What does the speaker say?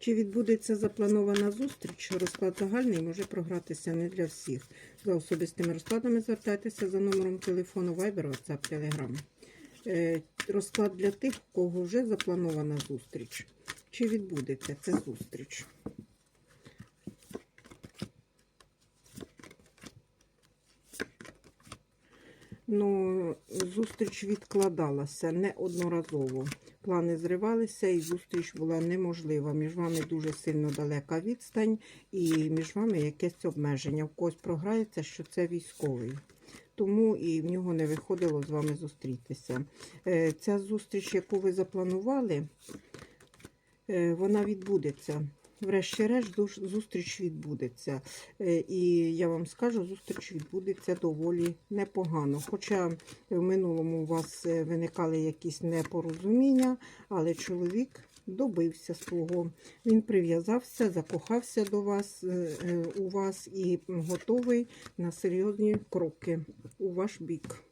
Чи відбудеться запланована зустріч? Розклад загальний може програтися не для всіх. За особистими розкладами звертайтеся за номером телефону Viber, WhatsApp, Telegram. Е, Розклад для тих, у кого вже запланована зустріч. Чи відбудеться ця зустріч? Ну, зустріч відкладалася неодноразово. Плани зривалися, і зустріч була неможлива. Між вами дуже сильно далека відстань, і між вами якесь обмеження. В когось програється, що це військовий. Тому і в нього не виходило з вами зустрітися. Е, Ця зустріч, яку ви запланували, е, вона відбудеться. Врешті-решт, зустріч відбудеться. Е, І я вам скажу, зустріч відбудеться доволі непогано. Хоча в минулому у вас е, виникали якісь непорозуміння, але чоловік добився свого. Він прив'язався, закохався до вас, е, у вас і готовий на серйозні кроки у ваш бік.